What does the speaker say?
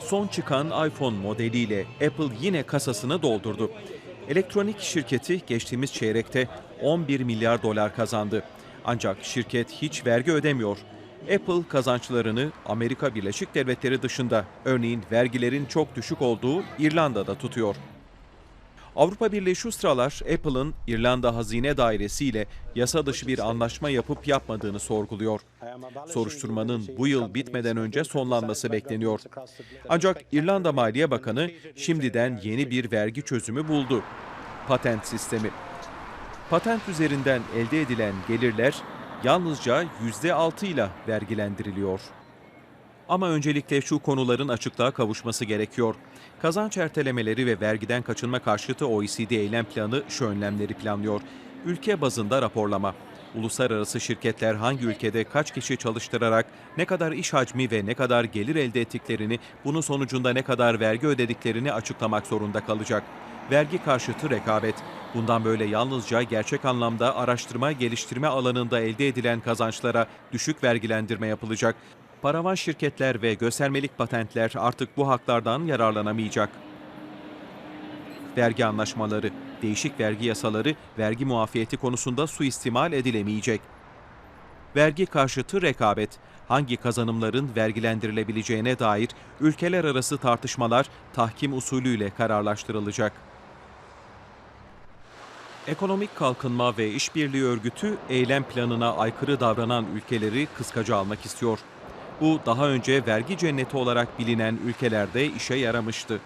Son çıkan iPhone modeliyle Apple yine kasasını doldurdu. Elektronik şirketi geçtiğimiz çeyrekte 11 milyar dolar kazandı. Ancak şirket hiç vergi ödemiyor. Apple kazançlarını Amerika Birleşik Devletleri dışında, örneğin vergilerin çok düşük olduğu İrlanda'da tutuyor. Avrupa Birliği şu sıralar Apple'ın İrlanda Hazine Dairesi ile yasa dışı bir anlaşma yapıp yapmadığını sorguluyor. Soruşturmanın bu yıl bitmeden önce sonlanması bekleniyor. Ancak İrlanda Maliye Bakanı şimdiden yeni bir vergi çözümü buldu. Patent sistemi. Patent üzerinden elde edilen gelirler yalnızca %6 ile vergilendiriliyor. Ama öncelikle şu konuların açıklığa kavuşması gerekiyor. Kazanç ertelemeleri ve vergiden kaçınma karşıtı OECD eylem planı şu önlemleri planlıyor. Ülke bazında raporlama. Uluslararası şirketler hangi ülkede kaç kişi çalıştırarak ne kadar iş hacmi ve ne kadar gelir elde ettiklerini, bunun sonucunda ne kadar vergi ödediklerini açıklamak zorunda kalacak. Vergi karşıtı rekabet. Bundan böyle yalnızca gerçek anlamda araştırma geliştirme alanında elde edilen kazançlara düşük vergilendirme yapılacak. Paravan şirketler ve göstermelik patentler artık bu haklardan yararlanamayacak. Vergi anlaşmaları, değişik vergi yasaları, vergi muafiyeti konusunda suistimal edilemeyecek. Vergi karşıtı rekabet, hangi kazanımların vergilendirilebileceğine dair ülkeler arası tartışmalar tahkim usulüyle kararlaştırılacak. Ekonomik Kalkınma ve İşbirliği Örgütü eylem planına aykırı davranan ülkeleri kıskaca almak istiyor. Bu daha önce vergi cenneti olarak bilinen ülkelerde işe yaramıştı.